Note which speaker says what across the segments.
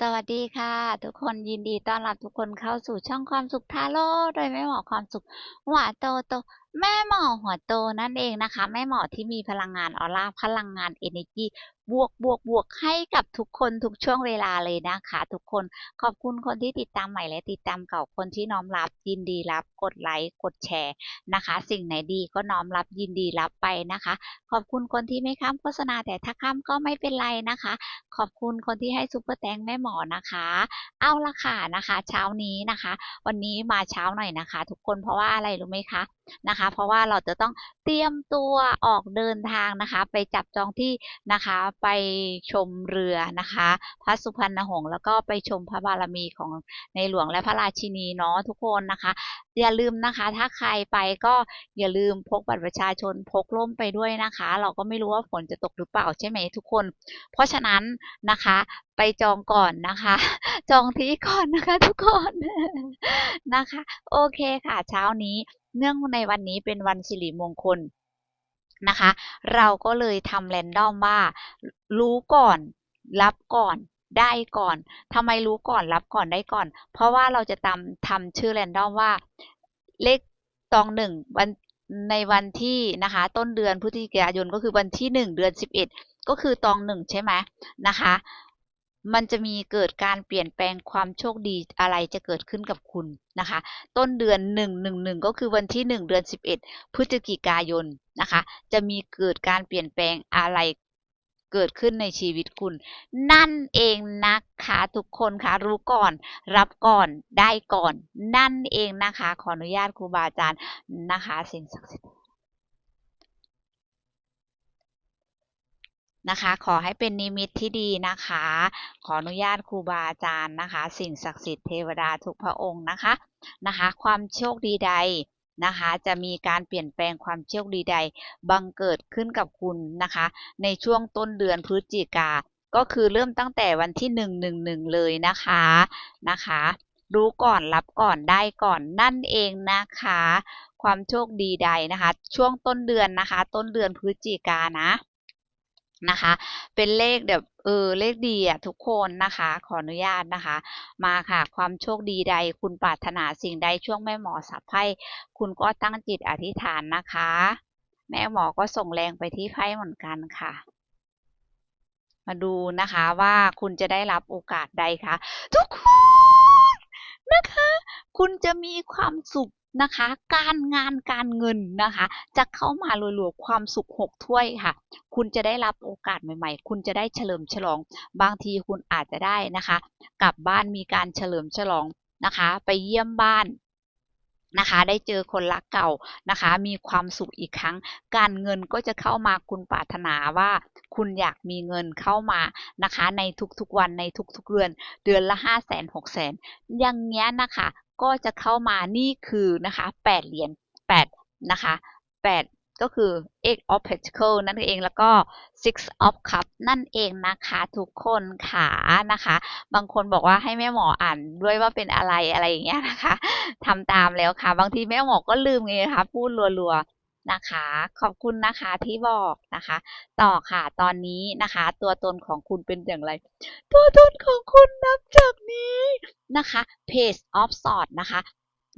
Speaker 1: สวัสดีค่ะ ทุกคนยินดีต้อนรับทุกคนเข้าสู่ช่องความสุขทาโร่โดยแม่หมอความสุขหวานโตโต แม่หมอหัวโตนั่นเองนะคะ แม่หมอที่มีพลังงานออร่าพลังงาน energy บวกบวกบวกให้กับทุกคนทุกช่วงเวลาเลยนะคะ ทุกคนขอบคุณคนที่ติดตามใหม่และติดตามเก่าคนที่น้อมรับยินดีรับ กดไลค์กดแชร์นะคะ สิ่งไหนดีก็น้อมรับยินดีรับไปนะคะ ขอบคุณคนที่ไม่ข้ามโฆษณาแต่ถ้าข้ามก็ไม่เป็นไรนะคะ ขอบคุณคนที่ให้ซุปเปอร์แตงแม่หมอนะคะ เอาละค่ะนะคะ เช้านี้นะคะ วันนี้มาเช้าหน่อยนะคะ ทุกคนเพราะว่าอะไรรู้ไหมคะนะคะเพราะว่าเราจะต้องเตรียมตัวออกเดินทางนะคะ ไปจับจองที่นะคะไปชมเรือนะคะ พระสุพรรณหงษ์แล้วก็ไปชมพระบารมีของในหลวงและพระราชินีเนาะทุกคนนะคะ อย่าลืมนะคะ ถ้าใครไปก็อย่าลืมพกบัตรประชาชนพกร่มไปด้วยนะคะ เราก็ไม่รู้ว่าฝนจะตกหรือเปล่าใช่ไหมทุกคน เพราะฉะนั้นนะคะไปจองก่อนนะคะ จองที่ก่อนนะคะทุกคนนะคะ โอเคค่ะเช้านี้ เนื่องในวันนี้เป็นวันสิริมงคลนะคะ เราก็เลยทำแรนดอมว่า รู้ก่อน รับก่อนได้ก่อน ทำไมรู้ก่อนรับก่อนได้ก่อน เพราะว่าเราจะทำทำชื่อแรนดอมว่า เลขตองหนึ่งวันในวันที่นะคะ ต้นเดือนพฤศจิกายนก็คือวันที่หนึ่งเดือนสิบเอ็ดก็คือตองหนึ่งใช่ไหมนะคะ มันจะมีเกิดการเปลี่ยนแปลงความโชคดีอะไรจะเกิดขึ้นกับคุณนะคะ ต้นเดือนหนึ่งหนึ่งหนึ่งก็คือวันที่หนึ่งเดือนสิบเอ็ดพฤศจิกายนนะคะ จะมีเกิดการเปลี่ยนแปลงอะไรเกิดขึ้นในชีวิตคุณ นั่นเองนะคะทุกคนคะรู้ก่อนรับก่อนได้ก่อน นั่นเองนะคะ ขออนุญาตครูบาอาจารย์นะคะ สิ่งศักดิ์สิทธิ์ นะคะ ขอให้เป็นนิมิตที่ดีนะคะ ขออนุญาตครูบาอาจารย์นะคะ สิ่งศักดิ์สิทธิ์เทวดาทุกพระองค์นะคะนะคะ ความโชคดีใดนะคะ จะมีการเปลี่ยนแปลงความโชคดีใดบังเกิดขึ้นกับคุณนะคะ ในช่วงต้นเดือนพฤศจิกาก็คือเริ่มตั้งแต่วันที่หนึ่งหนึ่งหนึ่งเลยนะคะนะคะ รู้ก่อนรับก่อนได้ก่อนนั่นเองนะคะ ความโชคดีใดนะคะ ช่วงต้นเดือนนะคะ ต้นเดือนพฤศจิกานะ นะคะ เป็นเลขแบบเออเลขดีอะทุกคนนะคะ ขออนุญาตนะคะ มาค่ะ ความโชคดีใด คุณปรารถนาสิ่งใดช่วงแม่หมอสับไพ่คุณก็ตั้งจิตอธิษฐานนะคะ แม่หมอก็ส่งแรงไปที่ไพ่เหมือนกันค่ะ มาดูนะคะว่าคุณจะได้รับโอกาสใดคะทุกคนนะคะ คุณจะมีความสุข นะคะ การงานการเงินนะคะ จะเข้ามารัวๆความสุขหกถ้วยค่ะ คุณจะได้รับโอกาสใหม่ๆ คุณจะได้เฉลิมฉลอง บางทีคุณอาจจะได้นะคะ กลับบ้านมีการเฉลิมฉลองนะคะ ไปเยี่ยมบ้านนะคะได้เจอคนรักเก่านะคะ มีความสุขอีกครั้ง การเงินก็จะเข้ามาคุณปรารถนาว่า คุณอยากมีเงินเข้ามานะคะ ในทุกๆวันในทุกๆเดือน เดือนละ5 0 0 0 0 6 0 0 0 0อย่างเงี้ยนะคะ ก็จะเข้ามานี่คือนะคะ8เหรียญ8นะคะ8ก็คือ eight of pentacle นั่นเองแล้วก็ six of cup นั่นเองนะคะทุกคนค่ะนะคะ บางคนบอกว่าให้แม่หมออ่านด้วยว่าเป็นอะไรอะไรอย่างเงี้ยนะคะทำตามแล้วค่ะ บางทีแม่หมอก็ลืมไงคะพูดรัวๆ นะคะ ขอบคุณนะคะที่บอกนะคะ ต่อค่ะตอนนี้นะคะ ตัวตนของคุณเป็นอย่างไร ตัวตนของคุณนับจากนี้นะคะ page of sword นะคะ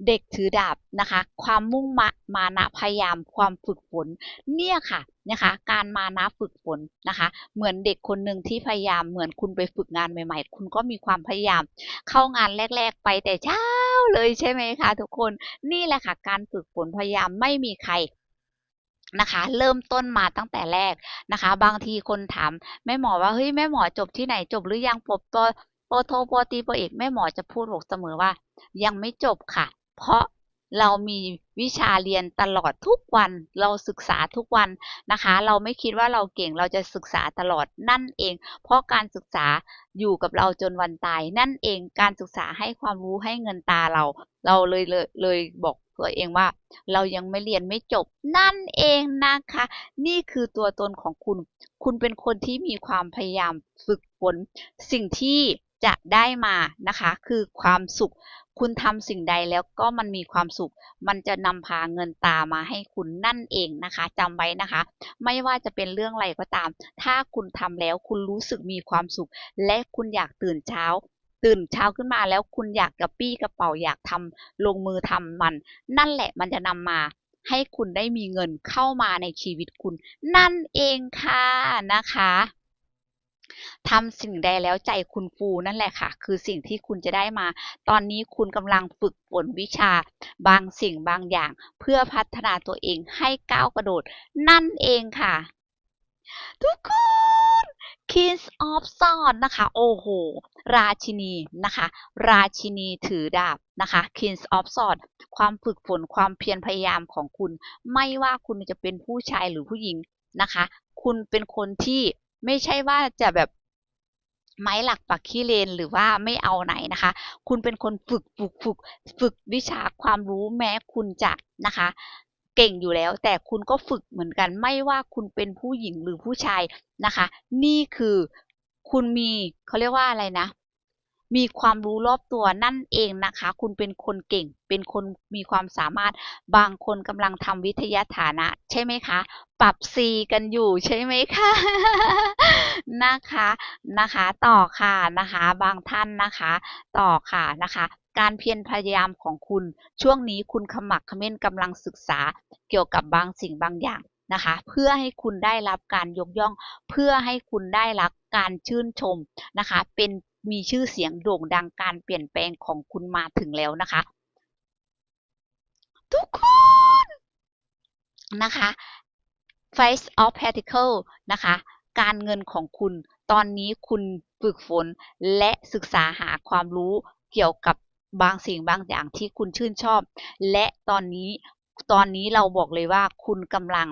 Speaker 1: เด็กถือดาบนะคะ ความมุ่งมะมานะพยายามความฝึกฝน เนี่ยค่ะนะคะ การมานะฝึกฝนนะคะ เหมือนเด็กคนหนึ่งที่พยายามเหมือนคุณไปฝึกงานใหม่ ๆ คุณก็มีความพยายาม เข้างานแรก ๆ ไปแต่เช้าเลยใช่ไหมคะทุกคนนี่แหละค่ะ การฝึกฝนพยายามไม่มีใคร นะคะ เริ่มต้นมาตั้งแต่แรกนะคะ บางทีคนถามแม่หมอว่าเฮ้ยแม่หมอจบที่ไหนจบหรือยังปบตัวโปโทโปตีโปเอกแม่หมอจะพูดบอกเสมอว่า ยังไม่จบค่ะ เพราะ เรามีวิชาเรียนตลอดทุกวัน เราศึกษาทุกวันนะคะ เราไม่คิดว่าเราเก่งเราจะศึกษาตลอดนั่นเอง เพราะการศึกษาอยู่กับเราจนวันตาย นั่นเองการศึกษาให้ความรู้ให้เงินตาเรา เราเลยเลยเลยบอกตัวเองว่า เรายังไม่เรียนไม่จบนั่นเองนะคะ นี่คือตัวตนของคุณ คุณเป็นคนที่มีความพยายามฝึกฝนสิ่งที่ จะได้มานะคะ คือความสุข คุณทำสิ่งใดแล้วก็มันมีความสุข มันจะนำพาเงินตามาให้คุณนั่นเองนะคะจำไว้นะคะ ไม่ว่าจะเป็นเรื่องอะไรก็ตาม ถ้าคุณทำแล้วคุณรู้สึกมีความสุข และคุณอยากตื่นเช้าตื่นเช้าขึ้นมาแล้วคุณอยากกระปี้กระเป๋าอยากทำลงมือทำมัน นั่นแหละมันจะนำมาให้คุณได้มีเงินเข้ามาในชีวิตคุณ นั่นเองค่ะนะคะ ทำสิ่งใดแล้วใจคุณฟูนั่นแหละค่ะ คือสิ่งที่คุณจะได้มา ตอนนี้คุณกำลังฝึกฝนวิชา บางสิ่งบางอย่าง เพื่อพัฒนาตัวเองให้ก้าวกระโดด นั่นเองค่ะ ทุกคน Kings of Swords นะคะ โอ้โห ราชินีนะคะ ราชินีถือดาบนะคะ Kings of Swords ความฝึกฝนความเพียรพยายามของคุณ ไม่ว่าคุณจะเป็นผู้ชายหรือผู้หญิงนะคะ คุณเป็นคนที่ ไม่ใช่ว่าจะแบบไม้หลักปักขี้เลนหรือว่าไม่เอาไหนนะคะ คุณเป็นคนฝึกฝึกฝึกฝึกวิชาความรู้แม้คุณจะนะคะ เก่งอยู่แล้ว แต่คุณก็ฝึกเหมือนกันไม่ว่าคุณเป็นผู้หญิงหรือผู้ชายนะคะ นี่คือคุณมีเขาเรียกว่าอะไรนะ มีความรู้รอบตัวนั่นเองนะคะ คุณเป็นคนเก่ง เป็นคนมีความสามารถ บางคนกำลังทำวิทยาฐานะ ใช่ไหมคะ ปรับ C กันอยู่ใช่ไหมคะนะคะนะคะ ต่อค่ะนะคะ บางท่านนะคะ ต่อค่ะนะคะการเพียรพยายามของคุณ ช่วงนี้คุณขมักขม้นกำลังศึกษาเกี่ยวกับบางสิ่งบางอย่างนะคะ เพื่อให้คุณได้รับการยกย่อง เพื่อให้คุณได้รับการชื่นชมนะคะ เป็น มีชื่อเสียงโด่งดังการเปลี่ยนแปลงของคุณมาถึงแล้วนะคะ ทุกคนนะคะ Face of Particle นะคะ การเงินของคุณ ตอนนี้คุณฝึกฝนและศึกษาหาความรู้เกี่ยวกับบางสิ่งบางอย่างที่คุณชื่นชอบ และตอนนี้ตอนนี้เราบอกเลยว่าคุณกำลัง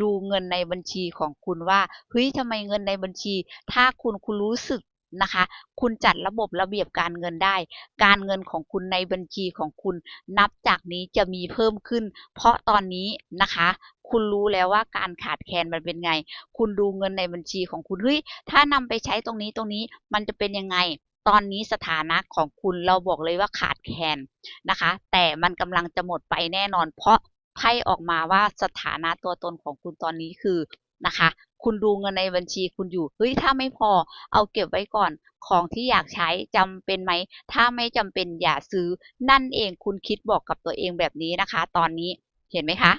Speaker 1: ดูเงินในบัญชีของคุณว่าเฮ้ยทำไมเงินในบัญชี ถ้าคุณคุณรู้สึก นะคะ คุณจัดระบบระเบียบการเงินได้ การเงินของคุณในบัญชีของคุณ นับจากนี้จะมีเพิ่มขึ้น เพราะตอนนี้นะคะ คุณรู้แล้วว่าการขาดแคลนมันเป็นไง คุณดูเงินในบัญชีของคุณเฮ้ยถ้านำไปใช้ตรงนี้ตรงนี้มันจะเป็นยังไงตอนนี้สถานะของคุณเราบอกเลยว่าขาดแคลนนะคะ แต่มันกำลังจะหมดไปแน่นอน เพราะไพ่ออกมาว่าสถานะตัวตนของคุณตอนนี้คือ นะคะ คุณดูเงินในบัญชีคุณอยู่ เฮ้ย ถ้าไม่พอ เอาเก็บไว้ก่อน ของที่อยากใช้จำเป็นไหม ถ้าไม่จำเป็นอย่าซื้อ นั่นเองคุณคิดบอกกับตัวเองแบบนี้นะคะ ตอนนี้เห็นไหมคะ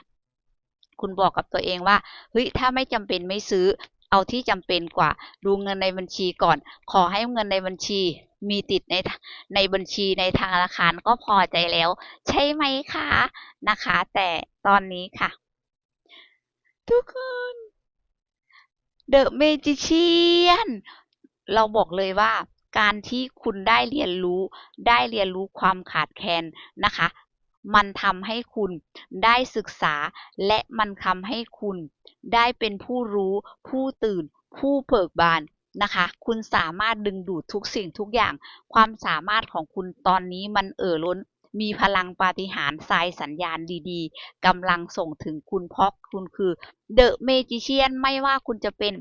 Speaker 1: คุณบอกกับตัวเองว่า เฮ้ย ถ้าไม่จำเป็นไม่ซื้อ เอาที่จำเป็นกว่า ดูเงินในบัญชีก่อน ขอให้เงินในบัญชีมีติดในในบัญชีในธนาคารก็พอใจแล้ว ใช่ไหมคะนะคะ แต่ตอนนี้ค่ะ ทุกคน The Magician เราบอกเลยว่าการที่คุณได้เรียนรู้ได้เรียนรู้ความขาดแคลนนะคะ มันทำให้คุณได้ศึกษา และมันทำให้คุณได้เป็นผู้รู้ ผู้ตื่น ผู้เบิกบานนะคะ คุณสามารถดึงดูดทุกสิ่งทุกอย่าง ความสามารถของคุณตอนนี้มันเอ่อล้น มีพลังปาฏิหาริย์สายสัญญาณดีๆกำลังส่งถึงคุณเพราะคุณคือเดอะเมจิเชียนไม่ว่าคุณจะเป็น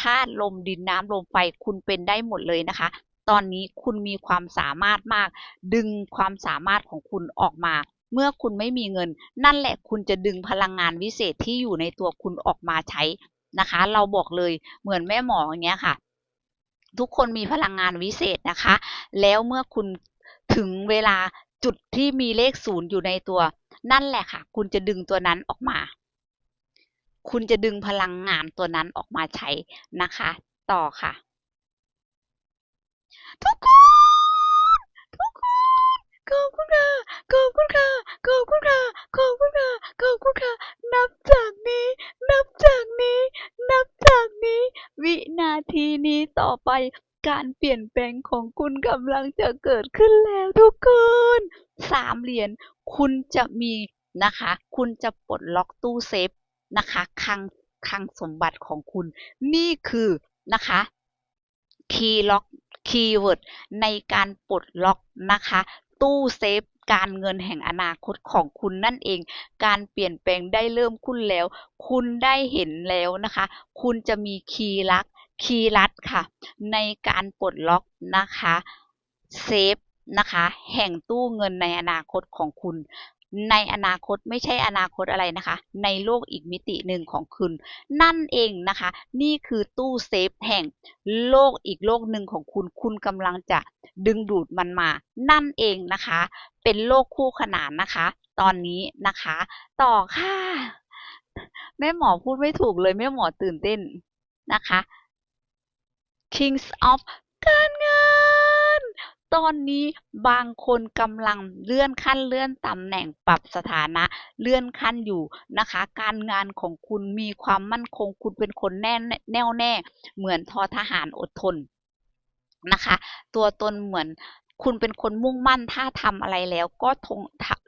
Speaker 1: ธาตุลมดินน้ำลมไฟคุณเป็นได้หมดเลยนะคะ ตอนนี้คุณมีความสามารถมาก ดึงความสามารถของคุณออกมา เมื่อคุณไม่มีเงิน นั่นแหละคุณจะดึงพลังงานวิเศษที่อยู่ในตัวคุณออกมาใช้นะคะ เราบอกเลยเหมือนแม่หมออย่างเงี้ยค่ะ ทุกคนมีพลังงานวิเศษนะคะ แล้วเมื่อคุณถึงเวลา จุดที่มีเลขศูนย์อยู่ในตัว นั่นแหละค่ะ คุณจะดึงตัวนั้นออกมา คุณจะดึงพลังงานตัวนั้นออกมาใช้นะคะ ต่อค่ะ ทุกคนทุกคนขอบคุณค่ะขอบคุณค่ะขอบคุณค่ะขอบคุณค่ะขอบคุณค่ะนับจากนี้ นับจากนี้ นับจากนี้ วินาทีนี้ต่อไป การเปลี่ยนแปลงของคุณกำลังจะเกิดขึ้นแล้วทุกคนสามเหรียญคุณจะมีนะคะ คุณจะปลดล็อกตู้เซฟนะคะคลังคลังสมบัติของคุณ นี่คือนะคะคีย์ล็อกคีย์เวิร์ดในการปลดล็อกนะคะ ตู้เซฟการเงินแห่งอนาคตของคุณนั่นเอง การเปลี่ยนแปลงได้เริ่มขึ้นแล้ว คุณได้เห็นแล้วนะคะ คุณจะมีคีย์ลัก คีย์ลัดค่ะ ในการปลดล็อกนะคะเซฟนะคะแห่งตู้เงินในอนาคตของคุณ ในอนาคตไม่ใช่อนาคตอะไรนะคะ ในโลกอีกมิติหนึ่งของคุณ นั่นเองนะคะ นี่คือตู้เซฟแห่งโลกอีกโลกหนึ่งของคุณ คุณกำลังจะดึงดูดมันมา นั่นเองนะคะ เป็นโลกคู่ขนานนะคะ ตอนนี้นะคะ ต่อค่ะ แม่หมอพูดไม่ถูกเลยแม่หมอตื่นเต้นนะคะ Kings of การเงิน ตอนนี้บางคนกำลังเลื่อนขั้นเลื่อนตำแหน่งปรับสถานะเลื่อนขั้นอยู่นะคะ การงานของคุณมีความมั่นคง คุณเป็นคนแน่แน่วแน่ เหมือนทอทหารอดทนนะคะ ตัวตนเหมือน คุณเป็นคนมุ่งมั่นถ้าทำอะไรแล้ว ก็ทง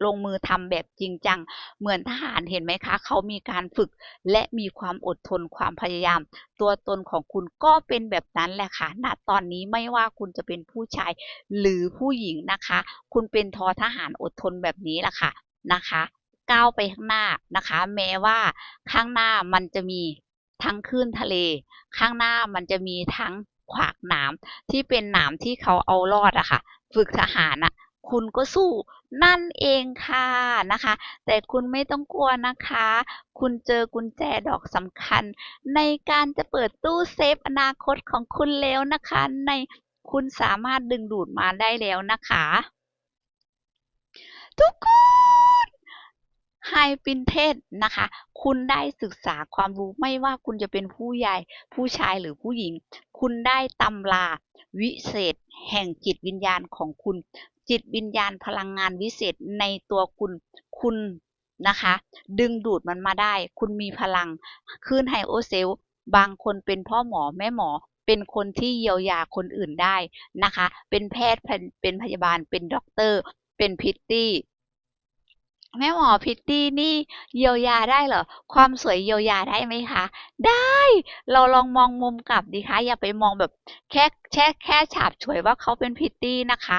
Speaker 1: ลงมือทำแบบจริงจัง เหมือนทหารเห็นไหมคะ เขามีการฝึกและมีความอดทนความพยายาม ตัวตนของคุณก็เป็นแบบนั้นแหละค่ะณตอนนี้ไม่ว่าคุณจะเป็นผู้ชายหรือผู้หญิงนะคะ คุณเป็นทอทหารอดทนแบบนี้แหละค่ะนะคะก้าวไปข้างหน้านะคะ แม้ว่าข้างหน้ามันจะมีทั้งคลื่นทะเล ข้างหน้ามันจะมีทั้ง ขวากหนามที่เป็นหนามที่เขาเอารอดอะค่ะ ฝึกทหารอะคุณก็สู้นั่นเองค่ะนะคะ แต่คุณไม่ต้องกลัวนะคะ คุณเจอกุญแจดอกสำคัญ ในการจะเปิดตู้เซฟอนาคตของคุณแล้วนะคะ ในคุณสามารถดึงดูดมาได้แล้วนะคะ ทุกคน ไฮปินเทศนะคะ คุณได้ศึกษาความรู้ไม่ว่าคุณจะเป็นผู้ใหญ่ผู้ชายหรือผู้หญิง คุณได้ตำราวิเศษแห่งจิตวิญญาณของคุณ จิตวิญญาณพลังงานวิเศษในตัวคุณ คุณนะคะ ดึงดูดมันมาได้ คุณมีพลังขึ้นไฮโอเซลบางคนเป็นพ่อหมอแม่หมอเป็นคนที่เยียวยาคนอื่นได้นะคะ เป็นแพทย์เป็นพยาบาลเป็นด็อกเตอร์ เป็นพิตตี้ แม่หมอพิตตี้นี่เยียวยาได้เหรอ ความสวยเยียวยาได้ไหมคะ ได้ เราลองมองมุมกลับดีคะ อย่าไปมองแบบแค่แค่แค่ฉาบฉวยว่าเขาเป็นพิตตี้นะคะ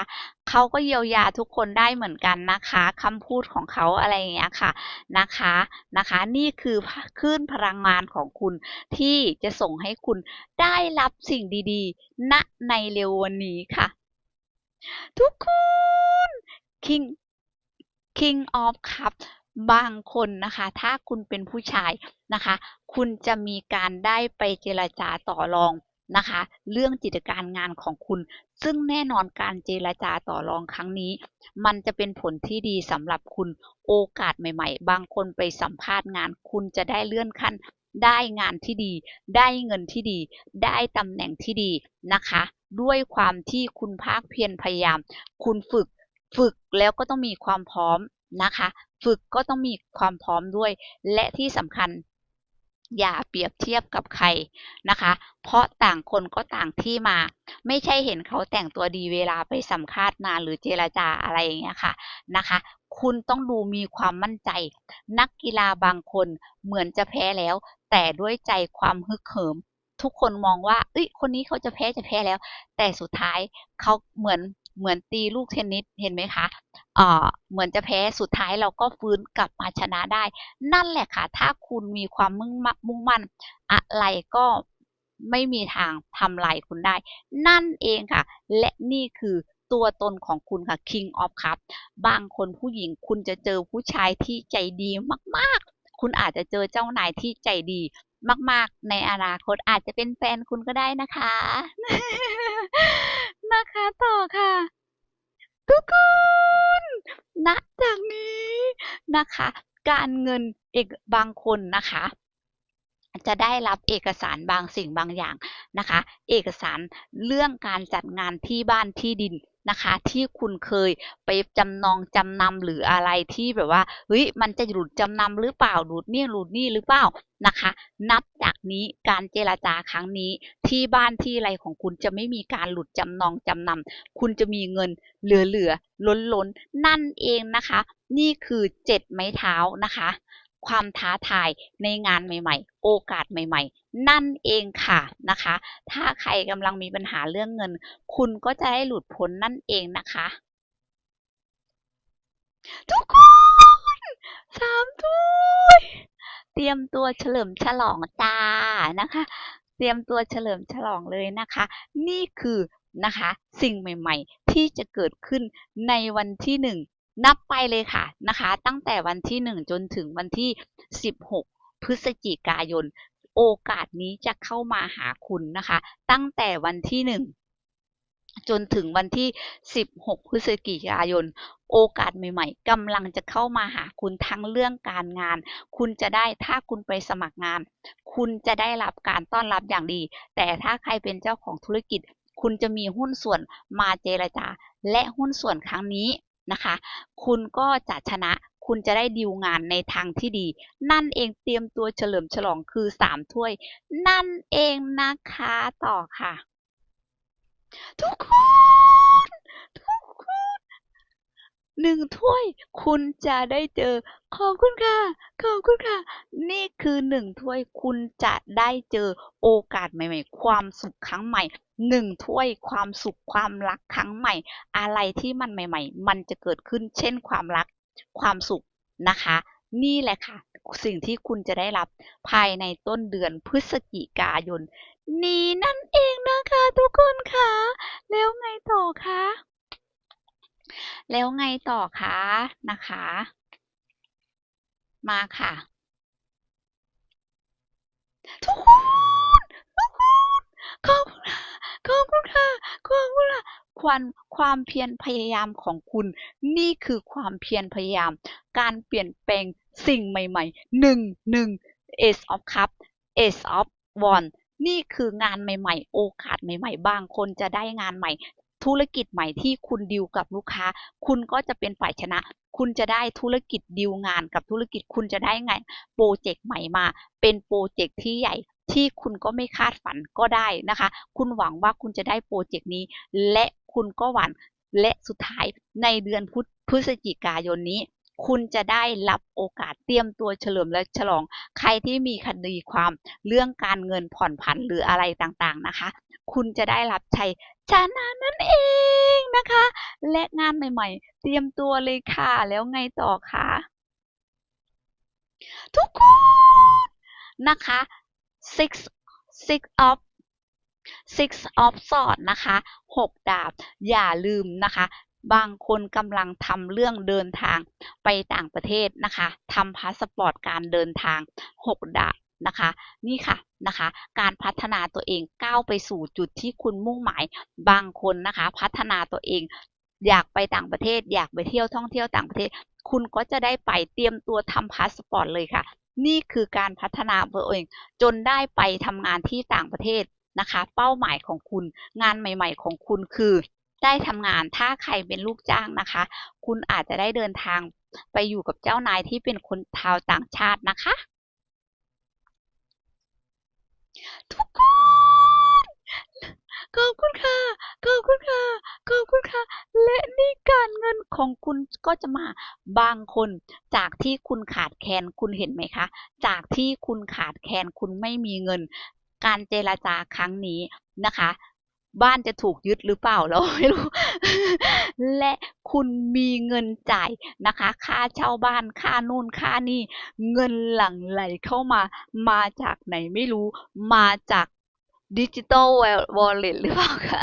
Speaker 1: เขาก็เยียวยาทุกคนได้เหมือนกันนะคะคำพูดของเขาอะไรอย่างเงี้ยค่ะนะคะนะคะ นี่คือคลื่นพลังงานของคุณที่จะส่งให้คุณได้รับสิ่งดีๆณในเร็ววันนี้ค่ะ ทุกคน King King of Cup บางคนนะคะ ถ้าคุณเป็นผู้ชายนะคะ คุณจะมีการได้ไปเจรจาต่อรองนะคะ เรื่องกิจการงานของคุณ ซึ่งแน่นอนการเจรจาต่อรองครั้งนี้ มันจะเป็นผลที่ดีสำหรับคุณโอกาสใหม่ ๆ บางคนไปสัมภาษณ์งาน คุณจะได้เลื่อนขั้น ได้งานที่ดี ได้เงินที่ดี ได้ตำแหน่งที่ดีนะคะ ด้วยความที่คุณภาคเพียรพยายาม คุณฝึก ฝึกแล้วก็ต้องมีความพร้อมนะคะ ฝึกก็ต้องมีความพร้อมด้วย และที่สำคัญอย่าเปรียบเทียบกับใครนะคะ เพราะต่างคนก็ต่างที่มา ไม่ใช่เห็นเขาแต่งตัวดีเวลาไปสัมภาษณ์งานหรือเจรจาอะไรอย่างเงี้ยค่ะนะคะ คุณต้องดูมีความมั่นใจ นักกีฬาบางคนเหมือนจะแพ้แล้ว แต่ด้วยใจความฮึกเหิม ทุกคนมองว่าเอ้ยคนนี้เขาจะแพ้จะแพ้แล้ว แต่สุดท้ายเขาเหมือน เหมือนตีลูกเทนนิสเห็นไหมคะเอ่อเหมือนจะแพ้สุดท้ายเราก็ฟื้นกลับมาชนะได้ นั่นแหละค่ะ ถ้าคุณมีความมุ่งมั่นมุ่งมั่นอะไรก็ไม่มีทางทำลายคุณได้ นั่นเองค่ะ และนี่คือตัวตนของคุณค่ะ King of Cup บางคนผู้หญิงคุณจะเจอผู้ชายที่ใจดีมากๆ คุณอาจจะเจอเจ้านายที่ใจดีมาก ๆ ในอนาคตอาจจะเป็นแฟนคุณก็ได้นะคะ นะคะต่อค่ะทุกคนณจากนี้นะคะ การเงินเอกบางคนนะคะ จะได้รับเอกสารบางสิ่งบางอย่างนะคะ เอกสารเรื่องการจัดงานที่บ้านที่ดิน นะคะ ที่คุณเคยไปจำนองจำนำหรืออะไรที่แบบว่าเฮ้ยมันจะหลุดจำนำหรือเปล่าหลุดเนี่หลุดนี่หรือเปล่านะคะ นับจากนี้การเจรจาครั้งนี้ที่บ้านที่อะไรของคุณจะไม่มีการหลุดจำนองจำนำคุณจะมีเงินเหลือๆล้นๆนั่นเองนะคะ นี่คือเจ็ดไม้เท้านะคะ ความท้าทายในงานใหม่ ๆ โอกาสใหม่ ๆ นั่นเองค่ะนะคะ ถ้าใครกำลังมีปัญหาเรื่องเงิน คุณก็จะได้หลุดพ้นนั่นเองนะคะ ทุกคนสามถ้วยเตรียมตัวเฉลิมฉลองจ้านะคะ เตรียมตัวเฉลิมฉลองเลยนะคะ นี่คือนะคะ สิ่งใหม่ ๆ ที่จะเกิดขึ้นในวันที่หนึ่ง นับไปเลยค่ะนะคะ ตั้งแต่วันที่หนึ่งจนถึงวันที่ 16 พฤศจิกายน โอกาสนี้จะเข้ามาหาคุณนะคะ ตั้งแต่วันที่หนึ่งจนถึงวันที่ 16 พฤศจิกายน โอกาสใหม่ ๆกำลังจะเข้ามาหาคุณทั้งเรื่องการงาน คุณจะได้ถ้าคุณไปสมัครงาน คุณจะได้รับการต้อนรับอย่างดี แต่ถ้าใครเป็นเจ้าของธุรกิจ คุณจะมีหุ้นส่วนมาเจรจา และหุ้นส่วนครั้งนี้ นะคะ คุณก็จะชนะคุณจะได้ดีลงานในทางที่ดี นั่นเองเตรียมตัวเฉลิมฉลองคือ 3 ถ้วย นั่นเองนะคะต่อค่ะ ทุกคน หนึ่งถ้วย คุณจะได้เจอ ขอบคุณค่ะ ขอบคุณค่ะ นี่คือหนึ่งถ้วยคุณจะได้เจอโอกาสใหม่ ๆ ความสุขครั้งใหม่หนึ่งถ้วยความสุขความรักครั้งใหม่ อะไรที่มันใหม่ ๆ มันจะเกิดขึ้น เช่น ความรักความสุขนะคะ นี่แหละค่ะ สิ่งที่คุณจะได้รับภายในต้นเดือนพฤศจิกายน นี้นั่นเองนะคะทุกคนคะแล้วไงต่อคะ แล้วไงต่อคะนะคะ มาค่ะ ทุกคนทุกคนขอบคุณค่ะขอบคุณค่ะขอบคุณค่ะความความเพียรพยายามของคุณ นี่คือความเพียรพยายาม การเปลี่ยนแปลงสิ่งใหม่ๆหนึ่งหนึ่ง Ace of Cup Ace of Wand นี่คืองานใหม่ ๆ โอกาสใหม่ ๆ บางคนจะได้งานใหม่ ธุรกิจใหม่ที่คุณดีลกับลูกค้า คุณก็จะเป็นฝ่ายชนะ คุณจะได้ธุรกิจดีลงานกับธุรกิจคุณจะได้ไงโปรเจกต์ใหม่มา เป็นโปรเจกต์ที่ใหญ่ที่คุณก็ไม่คาดฝันก็ได้นะคะ คุณหวังว่าคุณจะได้โปรเจกต์นี้ และคุณก็หวังและสุดท้ายในเดือนพฤศจิกายนนี้ คุณจะได้รับโอกาสเตรียมตัวเฉลิมและฉลอง ใครที่มีคดีความเรื่องการเงินผ่อนผันหรืออะไรต่างๆนะคะ คุณจะได้รับชัย ชนะนั่นเองนะคะ และงานใหม่ๆ เตรียมตัวเลยค่ะ แล้วไงต่อคะทุกคนนะคะ six six of six of sword นะคะหกดาบ อย่าลืมนะคะ บางคนกำลังทำเรื่องเดินทางไปต่างประเทศนะคะทำพาสปอร์ตการเดินทาง6ดาบ นะคะ นี่ค่ะนะคะ การพัฒนาตัวเองก้าวไปสู่จุดที่คุณมุ่งหมายบางคนนะคะ พัฒนาตัวเอง อยากไปต่างประเทศ อยากไปเที่ยวท่องเที่ยวต่างประเทศ คุณก็จะได้ไปเตรียมตัวทำพาสปอร์ตเลยค่ะ นี่คือการพัฒนาตัวเอง จนได้ไปทำงานที่ต่างประเทศนะคะ เป้าหมายของคุณงานใหม่ ๆ ของคุณคือได้ทำงานถ้าใครเป็นลูกจ้างนะคะ คุณอาจจะได้เดินทางไปอยู่กับเจ้านายที่เป็นคนชาวต่างชาตินะคะ ทุกคนขอบคุณค่ะ ขอบคุณค่ะ ขอบคุณค่ะ และนี่การเงินของคุณก็จะมาบางคน จากที่คุณขาดแคลนคุณเห็นไหมคะ จากที่คุณขาดแคลนคุณไม่มีเงิน การเจรจาครั้งนี้นะคะ บ้านจะถูกยึดหรือเปล่าเราไม่รู้ และคุณมีเงินจ่ายนะคะ ค่าเช่าบ้านค่านู่นค่านี่ เงินหลั่งไหลเข้ามา มาจากไหนไม่รู้ มาจากดิจิตอลวอลเล็ตหรือเปล่าคะ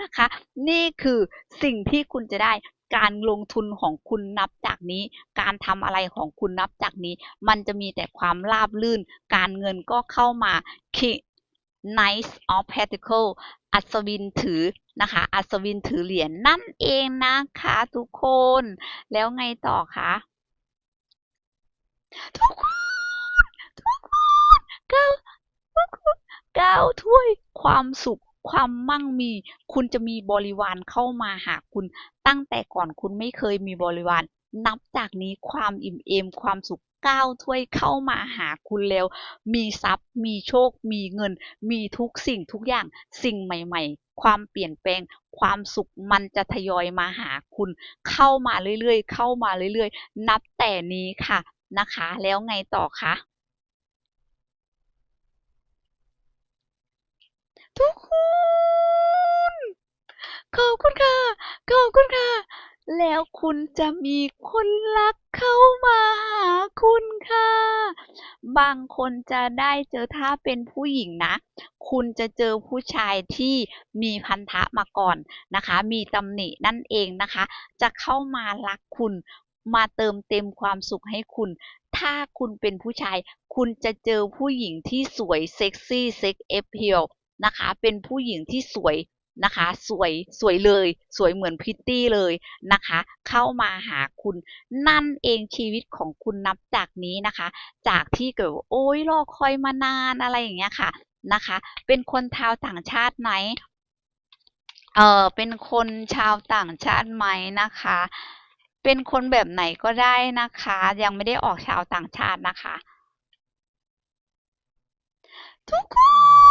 Speaker 1: นะคะ นี่คือสิ่งที่คุณจะได้การลงทุนของคุณนับจากนี้ การทำอะไรของคุณนับจากนี้ มันจะมีแต่ความราบลื่น การเงินก็เข้ามา Knight of Pentacle อัศวินถือนะคะ อัศวินถือเหรียญนั่นเองนะคะทุกคน แล้วไงต่อคะทุกคนทุกคนเก้าทุกคนเก้าถ้วยความสุขความมั่งมี คุณจะมีบริวารเข้ามาหาคุณตั้งแต่ก่อนคุณไม่เคยมีบริวารนับจากนี้ความอิ่มเอมความสุข ก้าถ้วยเข้ามาหาคุณแล้วมีทรัพย์ มีโชค มีเงิน มีทุกสิ่งทุกอย่าง สิ่งใหม่ๆ ความเปลี่ยนแปลง ความสุขมันจะทยอยมาหาคุณ เข้ามาเรื่อยๆ เข้ามาเรื่อยๆ นับแต่นี้ค่ะนะคะ แล้วไงต่อคะทุกคนขอบคุณค่ะ ขอบคุณค่ะ แล้วคุณจะมีคนรักเข้ามาหาคุณค่ะ บางคนจะได้เจอถ้าเป็นผู้หญิงนะ คุณจะเจอผู้ชายที่มีพันธะมาก่อนนะคะ มีตำหนินั่นเองนะคะ จะเข้ามารักคุณ มาเติมเต็มความสุขให้คุณ ถ้าคุณเป็นผู้ชาย คุณจะเจอผู้หญิงที่สวยเซ็กซี่เซ็กเอฟเพียวนะคะ เป็นผู้หญิงที่สวย นะคะ สวยสวยเลย สวยเหมือนพิตตี้เลยนะคะ เข้ามาหาคุณนั่นเองชีวิตของคุณนับจากนี้นะคะ จากที่เกิดโอ้ยรอคอยมานานอะไรอย่างเงี้ยค่ะนะคะ เป็นคนชาวต่างชาติไหมเออเป็นคนชาวต่างชาติไหมนะคะ เป็นคนแบบไหนก็ได้นะคะ ยังไม่ได้ออกชาวต่างชาตินะคะ ทุกคน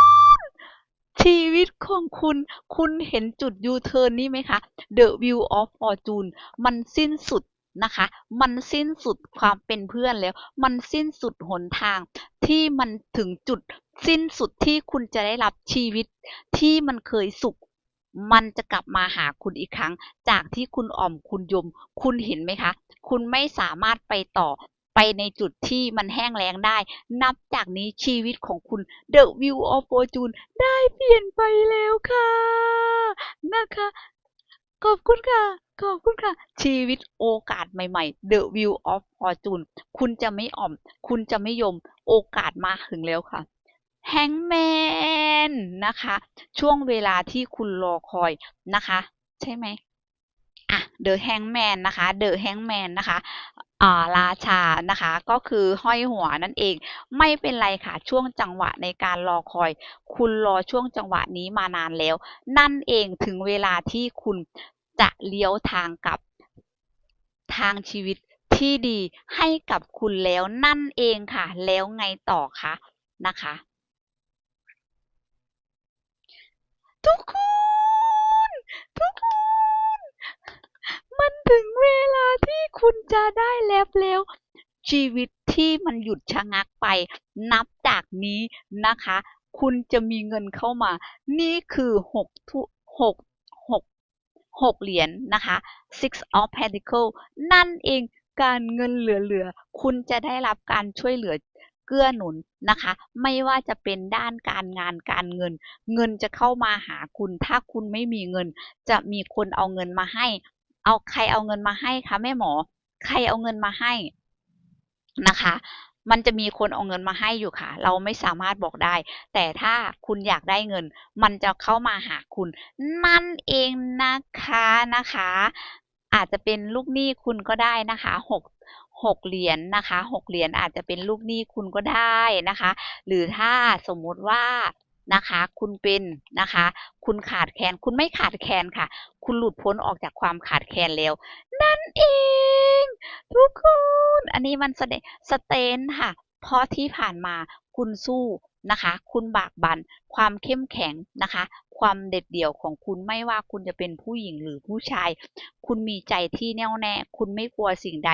Speaker 1: ชีวิตของคุณ คุณเห็นจุดยูเทิร์นนี้ไหมคะ The View of Fortune มันสิ้นสุดนะคะ มันสิ้นสุดความเป็นเพื่อนแล้ว มันสิ้นสุดหนทาง ที่มันถึงจุดสิ้นสุดที่คุณจะได้รับชีวิตที่มันเคยสุข มันจะกลับมาหาคุณอีกครั้ง จากที่คุณอ่อมคุณยม คุณเห็นไหมคะ คุณไม่สามารถไปต่อ ไปในจุดที่มันแห้งแล้งได้ นับจากนี้ชีวิตของคุณ The View of Fortune ได้เปลี่ยนไปแล้วค่ะ นะคะ ขอบคุณค่ะ ขอบคุณค่ะ ชีวิตโอกาสใหม่ๆ The View of Fortune คุณจะไม่อ่อม คุณจะไม่ยม โอกาสมาถึงแล้วค่ะแฮงแมนนะคะ ช่วงเวลาที่คุณรอคอยนะคะ ใช่ไหมอะ The Hangman นะคะ The Hangman นะคะ ราชานะคะ ก็คือห้อยหัวนั่นเอง ไม่เป็นไรค่ะช่วงจังหวะในการรอคอย คุณรอช่วงจังหวะนี้มานานแล้ว นั่นเองถึงเวลาที่คุณจะเลี้ยวทางกับทางชีวิตที่ดีให้กับคุณแล้วนั่นเองค่ะ แล้วไงต่อคะนะคะ ทุกคน ทุกคน มันถึงเวลาที่คุณจะได้แลบแล้ว ชีวิตที่มันหยุดชะงักไป นับจากนี้นะคะ คุณจะมีเงินเข้ามา นี่คือหกทุหกหกหกเหรียญนนะคะ six of pentacles นั่นเองการเงินเหลือๆ คุณจะได้รับการช่วยเหลือเกื้อหนุนนะคะ ไม่ว่าจะเป็นด้านการงานการเงิน เงินจะเข้ามาหาคุณ ถ้าคุณไม่มีเงิน จะมีคนเอาเงินมาให้ เอาใครเอาเงินมาให้คะแม่หมอ ใครเอาเงินมาให้นะคะ มันจะมีคนเอาเงินมาให้อยู่ค่ะ เราไม่สามารถบอกได้ แต่ถ้าคุณอยากได้เงิน มันจะเข้ามาหาคุณ นั่นเองนะคะนะคะ อาจจะเป็นลูกหนี้คุณก็ได้นะคะหกหกเหรียญนนะคะหกเหรียญอาจจะเป็นลูกหนี้คุณก็ได้นะคะ หรือถ้าสมมุติว่า นะคะ คุณเป็นนะคะ คุณขาดแคลนคุณไม่ขาดแคลนค่ะ คุณหลุดพ้นออกจากความขาดแคลนแล้ว นั่นเอง ทุกคน อันนี้มันแสดงสเตนค่ะ เพราะที่ผ่านมาคุณสู้นะคะ คุณบากบัน่นความเข้มแข็งนะคะ ความเด็ดเดี่ยวของคุณไม่ว่าคุณจะเป็นผู้หญิงหรือผู้ชาย คุณมีใจที่แน่วแน่ คุณไม่กลัวสิ่งใด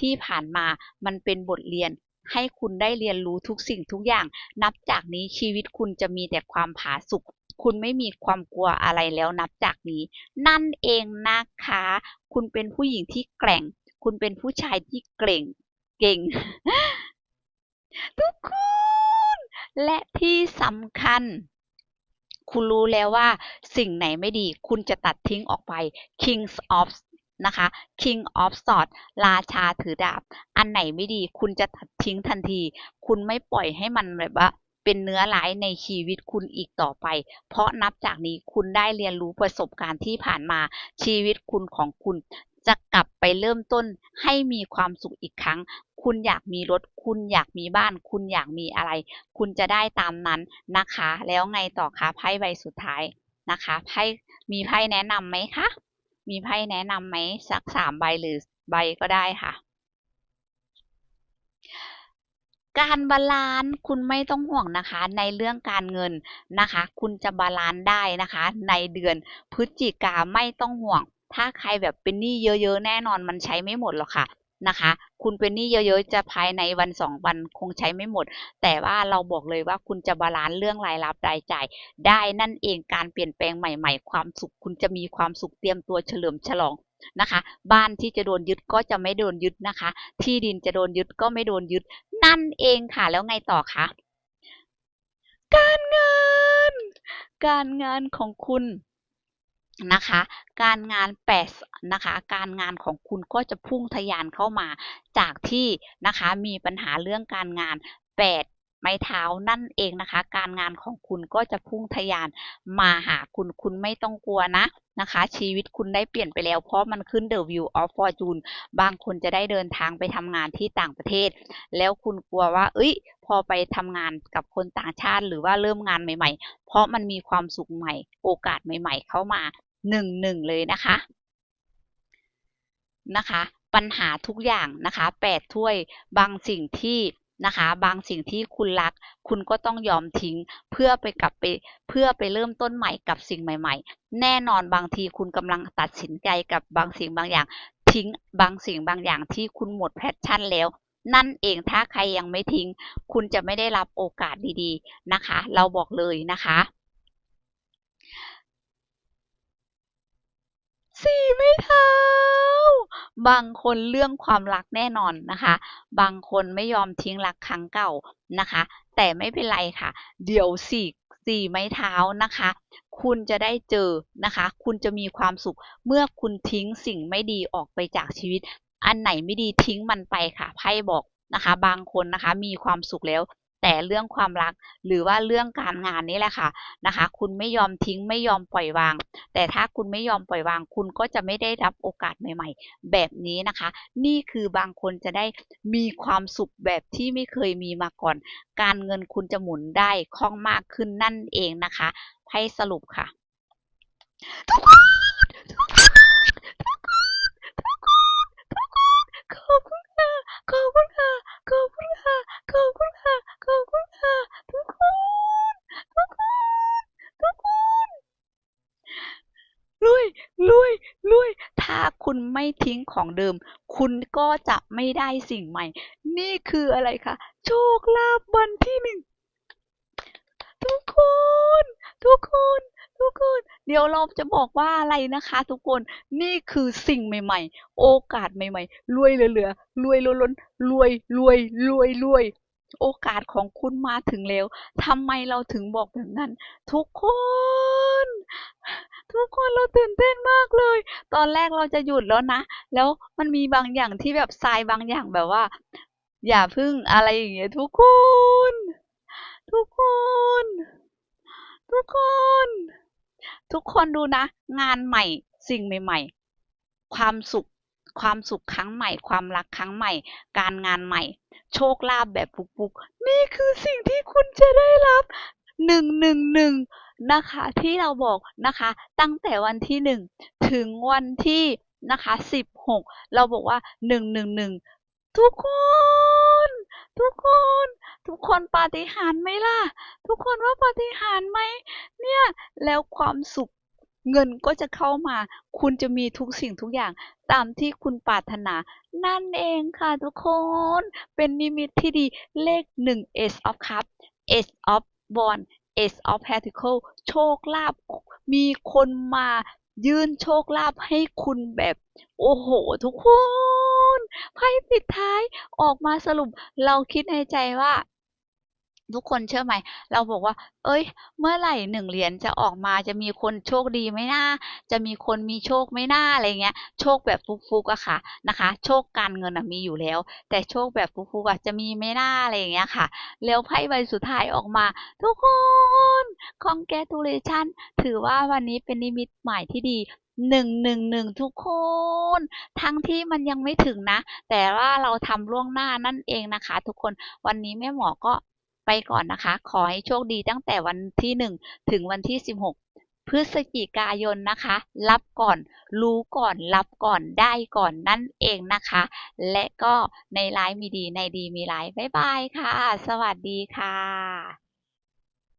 Speaker 1: ที่ผ่านมามันเป็นบทเรียน ให้คุณได้เรียนรู้ทุกสิ่งทุกอย่าง นับจากนี้ชีวิตคุณจะมีแต่ความผาสุกคุณไม่มีความกลัวอะไรแล้วนับจากนี้ นั่นเองนะคะ คุณเป็นผู้หญิงที่แกร่ง คุณเป็นผู้ชายที่เก่ง เก่ง ทุกคน และที่สำคัญ คุณรู้แล้วว่าสิ่งไหนไม่ดี คุณจะตัดทิ้งออกไป Kings of นะคะ King of Swords ราชาถือดาบ อันไหนไม่ดีคุณจะตัดทิ้งทันที คุณไม่ปล่อยให้มันแบบว่าเป็นเนื้อร้ายในชีวิตคุณอีกต่อไป เพราะนับจากนี้คุณได้เรียนรู้ประสบการณ์ที่ผ่านมาชีวิตคุณของคุณ จะกลับไปเริ่มต้นให้มีความสุขอีกครั้ง คุณอยากมีรถ คุณอยากมีบ้าน คุณอยากมีอะไร คุณจะได้ตามนั้นนะคะ แล้วไงต่อคะไพ่ใบสุดท้ายนะคะไพ่มีไพ่แนะนำไหมคะ มีไพ่แนะนำไหมสักสามใบหรือใบก็ได้ค่ะ การบาลานซ์คุณไม่ต้องห่วงนะคะ ในเรื่องการเงินนะคะ คุณจะบาลานซ์ได้นะคะ ในเดือนพฤศจิกาไม่ต้องห่วง ถ้าใครแบบเป็นหนี้เยอะๆแน่นอนมันใช้ไม่หมดหรอกค่ะ นะคะ คุณเป็นหนี้เยอะๆ จะภายในวันสองวันคงใช้ไม่หมด แต่ว่าเราบอกเลยว่าคุณจะบาลานซ์เรื่องรายรับรายจ่าย ได้นั่นเองการเปลี่ยนแปลงใหม่ๆ ความสุข คุณจะมีความสุขเตรียมตัวเฉลิมฉลองนะคะ บ้านที่จะโดนยึดก็จะไม่โดนยึดนะคะ ที่ดินจะโดนยึดก็ไม่โดนยึด นั่นเองค่ะแล้วไงต่อคะการงาน การงานของคุณ นะคะ การงานแปดนะคะ การงานของคุณก็จะพุ่งทะยานเข้ามา จากที่นะคะมีปัญหาเรื่องการงานแปดไม้เท้านั่นเองนะคะ การงานของคุณก็จะพุ่งทะยานมาหาคุณคุณไม่ต้องกลัวนะนะคะ ชีวิตคุณได้เปลี่ยนไปแล้ว เพราะมันขึ้น The View of Fortune บางคนจะได้เดินทางไปทำงานที่ต่างประเทศ แล้วคุณกลัวว่า เอ้ย พอไปทำงานกับคนต่างชาติ หรือว่าเริ่มงานใหม่ ๆ เพราะมันมีความสุขใหม่ โอกาสใหม่ ๆ เข้ามา หนึ่งหนึ่งเลยนะคะนะคะ ปัญหาทุกอย่างนะคะแปดถ้วยบางสิ่งที่นะคะ บางสิ่งที่คุณรัก คุณก็ต้องยอมทิ้งเพื่อไปกลับไปเพื่อไปเริ่มต้นใหม่กับสิ่งใหม่ ๆ แน่นอนบางทีคุณกำลังตัดสินใจกับบางสิ่งบางอย่าง ทิ้งบางสิ่งบางอย่างที่คุณหมดแพชชั่นแล้ว นั่นเองถ้าใครยังไม่ทิ้ง คุณจะไม่ได้รับโอกาสดีๆนะคะ เราบอกเลยนะคะ สี่ไม่เท้า บางคนเรื่องความรักแน่นอนนะคะ บางคนไม่ยอมทิ้งรักครั้งเก่านะคะ แต่ไม่เป็นไรค่ะ เดี๋ยวสี่สี่ไม้เท้านะคะ คุณจะได้เจอนะคะ คุณจะมีความสุขเมื่อคุณทิ้งสิ่งไม่ดีออกไปจากชีวิต อันไหนไม่ดีทิ้งมันไปค่ะไพ่บอกนะคะ บางคนนะคะมีความสุขแล้ว แต่เรื่องความรักหรือว่าเรื่องการงานนี่แหละค่ะนะคะ คุณไม่ยอมทิ้งไม่ยอมปล่อยวาง แต่ถ้าคุณไม่ยอมปล่อยวาง คุณก็จะไม่ได้รับโอกาสใหม่ ๆ แบบนี้นะคะ นี่คือบางคนจะได้มีความสุขแบบที่ไม่เคยมีมาก่อน การเงินคุณจะหมุนได้คล่องมากขึ้นนั่นเองนะคะให้สรุปค่ะทุกคนทุกคนทุกคนทุกคนทุกคนขอบคุณค่ะขอบคุณ คุณไม่ทิ้งของเดิม คุณก็จะไม่ได้สิ่งใหม่ นี่คืออะไรคะโชคลาภวันที่หนึ่งทุกคน ทุกคนทุกคนเดี๋ยวเราจะบอกว่าอะไรนะคะ ทุกคนนี่คือสิ่งใหม่ ๆ โอกาสใหม่ ๆ รวยเหลือๆรวยล้นๆรวยรวยรวยรวย โอกาสของคุณมาถึงแล้วทำไมเราถึงบอกแบบนั้น ทุกคน ทุกคนเราตื่นเต้นมากเลย ตอนแรกเราจะหยุดแล้วนะ แล้วมันมีบางอย่างที่แบบทรายบางอย่างแบบว่า อย่าพึ่งอะไรอย่างเงี้ยทุกคน ทุกคน ทุกคน ทุกคนดูนะ งานใหม่ สิ่งใหม่ ๆ ความสุข ความสุขครั้งใหม่ ความรักครั้งใหม่ การงานใหม่ โชคลาภแบบฟุกๆ นี่คือสิ่งที่คุณจะได้รับหนึ่งหนึ่งหนึ่งนะคะที่เราบอกนะคะ ตั้งแต่วันที่หนึ่งถึงวันที่นะคะสิบหกเราบอกว่าหนึ่งหนึ่งหนึ่งทุกคน ทุกคน ทุกคนปาฏิหาริย์ไหมล่ะ ทุกคนว่าปาฏิหาริย์ไหมเนี่ยแล้วความสุข เงินก็จะเข้ามา คุณจะมีทุกสิ่งทุกอย่าง ตามที่คุณปรารถนา นั่นเองค่ะทุกคน เป็นนิมิตที่ดีเลขหนึ่ง Ace of Cup Ace of Wands of Pentacle โชคลาภมีคนมายื่นโชคลาภให้คุณแบบ โอ้โห ทุกคนไพ่ปิดท้ายออกมาสรุปเราคิดในใจว่า ทุกคนเชื่อไหม เราบอกว่า เอ้ย เมื่อไหร่หนึ่งเหรียญจะออกมาจะมีคนโชคดีไหมน่า จะมีคนมีโชคไหมน่าอะไรเงี้ย โชคแบบฟุกๆอะค่ะนะคะ โชคการเงินมีอยู่แล้ว แต่โชคแบบฟุกๆอะจะมีไหมน่าอะไรเงี้ยค่ะ แล้วไพ่ใบสุดท้ายออกมา ทุกคน congratulation ถือว่าวันนี้เป็นนิมิตหมายที่ดีหนึ่งหนึ่งหนึ่งทุกคน ทั้งที่มันยังไม่ถึงนะ แต่ว่าเราทำล่วงหน้านั่นเองนะคะ ทุกคนวันนี้แม่หมอก็ ไปก่อนนะคะ ขอให้โชคดีตั้งแต่วันที่ 1 ถึงวันที่ 16 พฤศจิกายนนะคะ รับก่อน รู้ก่อน รับก่อน ได้ก่อนนั่นเองนะคะ และก็ในไลฟ์มีดี ในดีมีไลฟ์บ๊ายบายค่ะ สวัสดีค่ะ